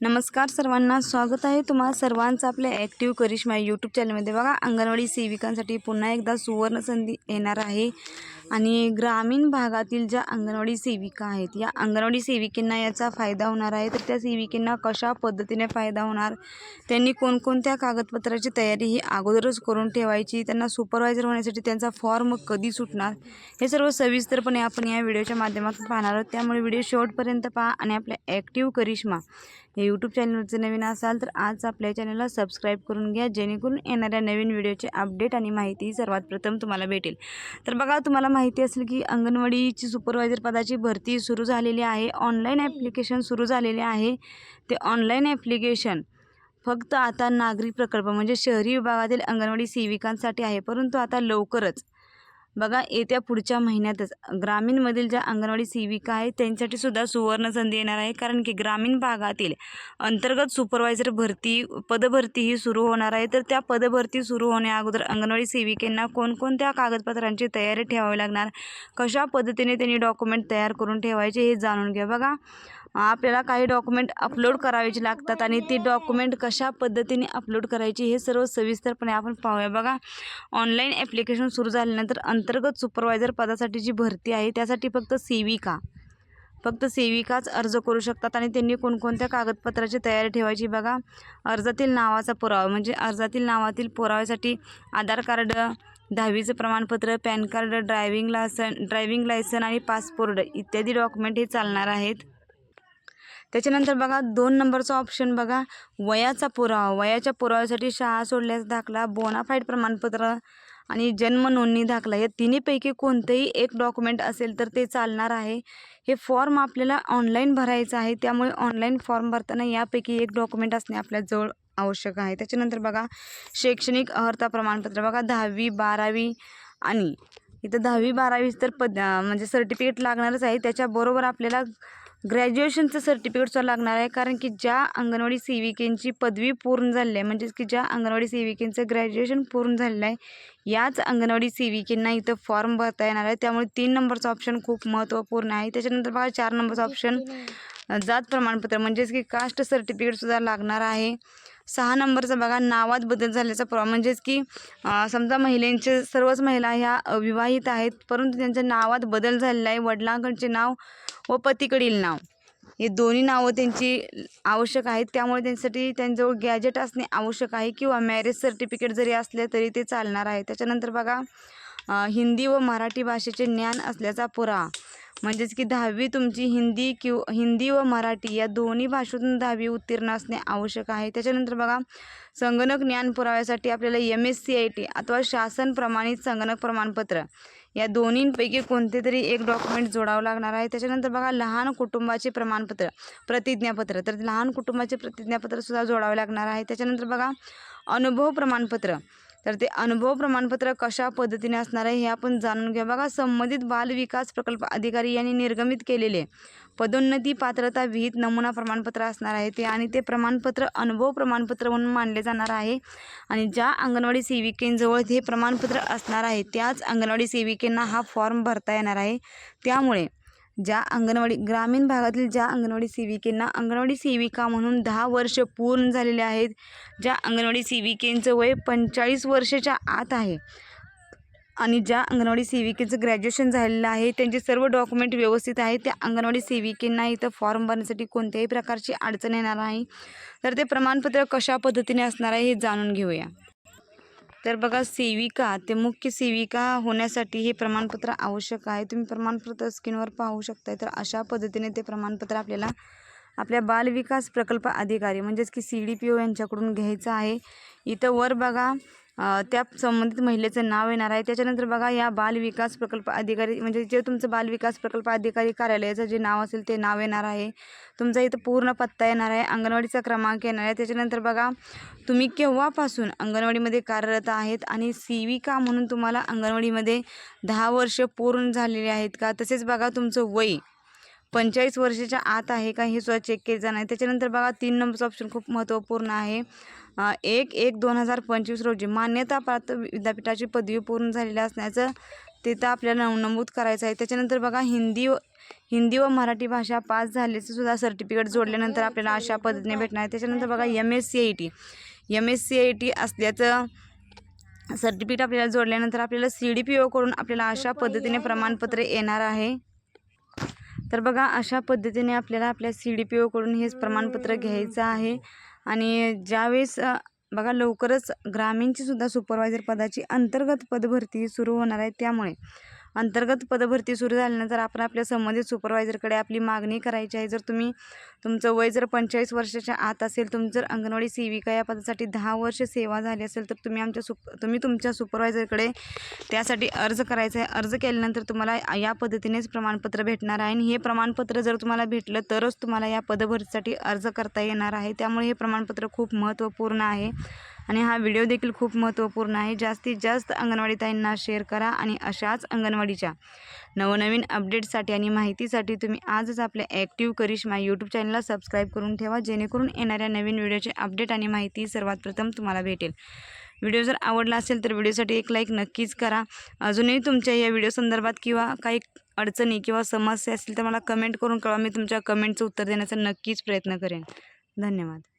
नमस्कार सर्वांना स्वागत आहे तुम्हा सर्वांचं आपल्या ॲक्टिव्ह करिश्मा यूट्यूब चॅनलमध्ये बघा अंगणवाडी सेविकांसाठी पुन्हा एकदा सुवर्ण संधी येणार आहे. आणि ग्रामीण भागातील ज्या अंगणवाडी सेविका आहेत या अंगणवाडी सेविकांना याचा फायदा होणार आहे. तर त्या सेविकांना कशा पद्धतीने फायदा होणार? त्यांनी कोणकोणत्या कागदपत्राची तयारी ही अगोदरच करून ठेवायची? त्यांना सुपरवायझर होण्यासाठी त्यांचा फॉर्म कधी सुटणार? हे सर्व सविस्तरपणे आपण या व्हिडिओच्या माध्यमातून पाहणार आहोत. त्यामुळे व्हिडिओ शेवटपर्यंत पहा आणि आपल्या ॲक्टिव्ह करिश्मा हे यूट्यूब चॅनलवरचे नवीन असाल तर आज आपल्या चॅनलला सबस्क्राईब करून घ्या जेणेकरून येणाऱ्या नवीन व्हिडिओचे अपडेट आणि माहिती सर्वात प्रथम तुम्हाला भेटेल. तर बघा तुम्हाला माहिती असेल की अंगणवाडीची सुपरवायझर पदाची भरती सुरू झालेली आहे. ऑनलाईन ॲप्लिकेशन सुरू झालेले आहे. ते ऑनलाईन ॲप्लिकेशन फक्त आता नागरी प्रकल्प म्हणजे शहरी विभागातील अंगणवाडी सेविकांसाठी आहे. परंतु आता लवकरच बघा येत्या पुढच्या महिन्यातच ग्रामीणमधील ज्या अंगणवाडी सेविका आहेत त्यांच्यासाठी सुद्धा सुवर्ण संधी येणार आहे. कारण की ग्रामीण भागातील अंतर्गत सुपरवायझर भरती पदभरती ही सुरू होणार आहे. तर त्या पदभरती सुरू होण्या अगोदर अंगणवाडी सेविकांना कोणकोणत्या कागदपत्रांची तयारी ठेवावी लागणार? कशा पद्धतीने त्यांनी डॉक्युमेंट तयार करून ठेवायचे हे जाणून घ्या. बघा आपल्याला काही डॉक्युमेंट अपलोड करावेचे लागतात आणि ते डॉक्युमेंट कशा पद्धतीने अपलोड करायची हे सर्व सविस्तरपणे आपण पाहूया. बघा ऑनलाईन ॲप्लिकेशन सुरू झाल्यानंतर अंतर्गत सुपरवायझर पदासाठी जी भरती आहे त्यासाठी फक्त सेविका फक्त सेविकाच अर्ज करू शकतात आणि त्यांनी कोणकोणत्या कागदपत्राची तयारी ठेवायची बघा. अर्जातील नावाचा पुरावा म्हणजे अर्जातील नावातील पुराव्यासाठी आधार कार्ड दहावीचं प्रमाणपत्र pan card driving licence driving licence आणि पासपोर्ट इत्यादी डॉक्युमेंट हे चालणार आहेत. त्याच्यानंतर बघा दोन नंबरचा ऑप्शन बघा. वयाचा पुरावा. वयाच्या पुराव्यासाठी शाळा सोडल्याचा दाखला बोनाफाईड प्रमाणपत्र आणि जन्म नोंदणी दाखला. या तिन्हीपैकी कोणतंही एक डॉक्युमेंट असेल तर ते चालणार आहे. हे फॉर्म आपल्याला ऑनलाईन भरायचं आहे. त्यामुळे ऑनलाईन फॉर्म भरताना यापैकी एक डॉक्युमेंट असणे आपल्याजवळ आवश्यक आहे. त्याच्यानंतर बघा शैक्षणिक अर्हता प्रमाणपत्र. बघा दहावी बारावी आणि इथं दहावी बारावी तर पद म्हणजे सर्टिफिकेट लागणारच आहे. त्याच्याबरोबर आपल्याला ग्रॅज्युएशनचं सर्टिफिकेटसुद्धा लागणार आहे कारण की ज्या अंगणवाडी सेविकेंची पदवी पूर्ण झालेली आहे म्हणजेच की ज्या अंगणवाडी सेविकेंचं ग्रॅज्युएशन पूर्ण झालेलं आहे याच अंगणवाडी सेविकेंना इथं फॉर्म भरता येणार आहे. त्यामुळे तीन नंबरचा ऑप्शन खूप महत्त्वपूर्ण आहे. त्याच्यानंतर बघा चार नंबरचा ऑप्शन जात प्रमाणपत्र म्हणजेच की कास्ट सर्टिफिकेटसुद्धा लागणार आहे. सहा नंबरचा बघा नावात बदल झाल्याचा पुरावा म्हणजेच की समजा महिलांचे सर्वच महिला ह्या अविवाहित आहेत परंतु त्यांच्या नावात बदल झालेला आहे. वडिलांकडचे नाव व पतीकडील नाव. हे दोन्ही नावं त्यांची आवश्यक आहेत. त्यामुळे त्यांच्यासाठी त्यांच्याजवळ गॅजेट असणे आवश्यक आहे किंवा मॅरेज सर्टिफिकेट जरी असले तरी ते चालणार आहे. त्याच्यानंतर बघा हिंदी व मराठी भाषेचे ज्ञान असल्याचा पुरावा म्हणजेच की दहावी तुमची हिंदी किंवा हिंदी व मराठी या दोन्ही भाषेतून दहावी उत्तीर्ण असणे आवश्यक आहे. त्याच्यानंतर बघा संगणक ज्ञान पुराव्यासाठी आपल्याला M S C I T अथवा शासन प्रमाणित संगणक प्रमाणपत्र. या दोन्हींपैकी कोणते तरी एक डॉक्युमेंट जोडावं लागणार आहे. त्याच्यानंतर बघा लहान कुटुंबाचे प्रमाणपत्र प्रतिज्ञापत्र. तर लहान कुटुंबाचे प्रतिज्ञापत्रसुद्धा जोडावे लागणार आहे. त्याच्यानंतर बघा अनुभव प्रमाणपत्र. तर ते अनुभव प्रमाणपत्र कशा पद्धतीने असणार आहे हे आपण जाणून घ्या. बघा संबंधित बाल विकास प्रकल्प अधिकारी यांनी निर्गमित केलेले पदोन्नती पात्रता विहित नमुना प्रमाणपत्र असणार आहे ते आणि ते प्रमाणपत्र अनुभव प्रमाणपत्र म्हणून मानले जाणार आहे आणि ज्या अंगणवाडी सेविकेंजवळ हे प्रमाणपत्र असणार आहे त्याच अंगणवाडी सेविकेंना हा फॉर्म भरता येणार आहे. त्यामुळे ज्या अंगणवाडी ग्रामीण भागातील ज्या अंगणवाडी सेविकेंना अंगणवाडी सेविका म्हणून दहा वर्ष पूर्ण झालेले आहेत ज्या अंगणवाडी सेविकेंचं वय पंचेचाळीस वर्षाच्या आत आहे आणि ज्या अंगणवाडी सेविकेचं ग्रॅज्युएशन झालेलं आहे त्यांचे सर्व डॉक्युमेंट व्यवस्थित आहे त्या अंगणवाडी सेविकेंना इथं फॉर्म भरण्यासाठी कोणत्याही प्रकारची अडचण येणार नाही. तर ते प्रमाणपत्र कशा पद्धतीने असणार आहे हे जाणून घेऊया. तर बघा सेविका ते मुख्य सेविका होण्यासाठी हे प्रमाणपत्र आवश्यक आहे. तुम्ही प्रमाणपत्र स्क्रीनवर पाहू शकताय. तर अशा पद्धतीने ते प्रमाणपत्र आपल्याला आपल्या बालविकास प्रकल्प अधिकारी म्हणजेच की सी डी पी ओ यांच्याकडून घ्यायचं आहे. इथं वर बघा त्या संबंधित महिलेचं नाव येणार आहे. त्याच्यानंतर बघा या बालविकास प्रकल्प अधिकारी म्हणजे जे तुमचं बालविकास प्रकल्प अधिकारी कार्यालयाचं जे नाव असेल ते नाव येणार आहे. तुमचा इथं पूर्ण पत्ता येणार आहे. अंगणवाडीचा क्रमांक येणार आहे. त्याच्यानंतर बघा तुम्ही केव्हापासून अंगणवाडीमध्ये कार्यरत आहेत आणि सेविका म्हणून तुम्हाला अंगणवाडीमध्ये दहा वर्ष पूर्ण झालेले आहेत का? तसेच बघा तुमचं वय पंचेचाळीस वर्षाच्या आत आहे का हे सुद्धा चेक केलं जाणार. आहे त्याच्यानंतर बघा तीन नंबरचं ऑप्शन खूप महत्त्वपूर्ण आहे. एक एक दोन हजार पंचवीस रोजी मान्यताप्राप्त विद्यापीठाची पदवी पूर्ण झालेली असण्याचं तिथं आपल्याला नमूद करायचं आहे. त्याच्यानंतर बघा हिंदी व हिंदी व मराठी भाषा पास झाल्याचं सुद्धा सर्टिफिकेट जोडल्यानंतर आपल्याला अशा पद्धतीने भेटणार आहे. त्याच्यानंतर बघा M S C I T M S C I T असल्याचं सर्टिफिकेट आपल्याला जोडल्यानंतर आपल्याला सी डी पी ओकडून आपल्याला अशा पद्धतीने प्रमाणपत्र येणार आहे. तर बघा अशा पद्धतीने आपल्याला आपल्या सी डी पी ओकडून हेच प्रमाणपत्र घ्यायचं आहे. आणि ज्यावेळेस बघा लवकरच ग्रामीणची सुद्धा सुपरवायझर पदाची अंतर्गत पदभरती सुरू होणार आहे त्यामुळे. अंतर्गत पदभरती सुरू झाल्यानंतर आपण आपल्या संबंधित सुपरवायझरकडे आपली मागणी करायची आहे. जर तुम्ही तुमचं वय जर पंचेचाळीस वर्षाच्या आत असेल तुमचं जर अंगणवाडी सेविका या पदासाठी दहा वर्ष सेवा झाली असेल तर तुम्ही आमच्या सुप तुम्ही तुमच्या सुपरवायझरकडे त्यासाठी अर्ज करायचा आहे. अर्ज केल्यानंतर तुम्हाला या पद्धतीनेच प्रमाणपत्र भेटणार आहे. आणि हे प्रमाणपत्र जर तुम्हाला भेटलं तरच तुम्हाला या पदभरतीसाठी अर्ज करता येणार आहे. त्यामुळे हे प्रमाणपत्र खूप महत्त्वपूर्ण आहे. आणि हा व्हिडिओ देखील खूप महत्त्वपूर्ण आहे. जास्तीत जास्त अंगणवाडी ताईंना शेअर करा आणि अशाच अंगणवाडीच्या नवनवीन अपडेटसाठी आणि माहितीसाठी तुम्ही आजच आपल्या ॲक्टिव्ह करिश्मा यूट्यूब चॅनलला सबस्क्राईब करून ठेवा. जेणेकरून येणाऱ्या नवीन व्हिडिओचे अपडेट आणि माहिती सर्वात प्रथम तुम्हाला भेटेल. व्हिडिओ जर आवडला असेल तर व्हिडिओसाठी एक लाईक नक्कीच करा. अजूनही तुमच्या या व्हिडिओ संदर्भात किंवा काही अडचणी किंवा समस्या असतील तर मला कमेंट करून कळवा. मी तुमच्या कमेंटचं उत्तर देण्याचा नक्कीच प्रयत्न करेन. धन्यवाद.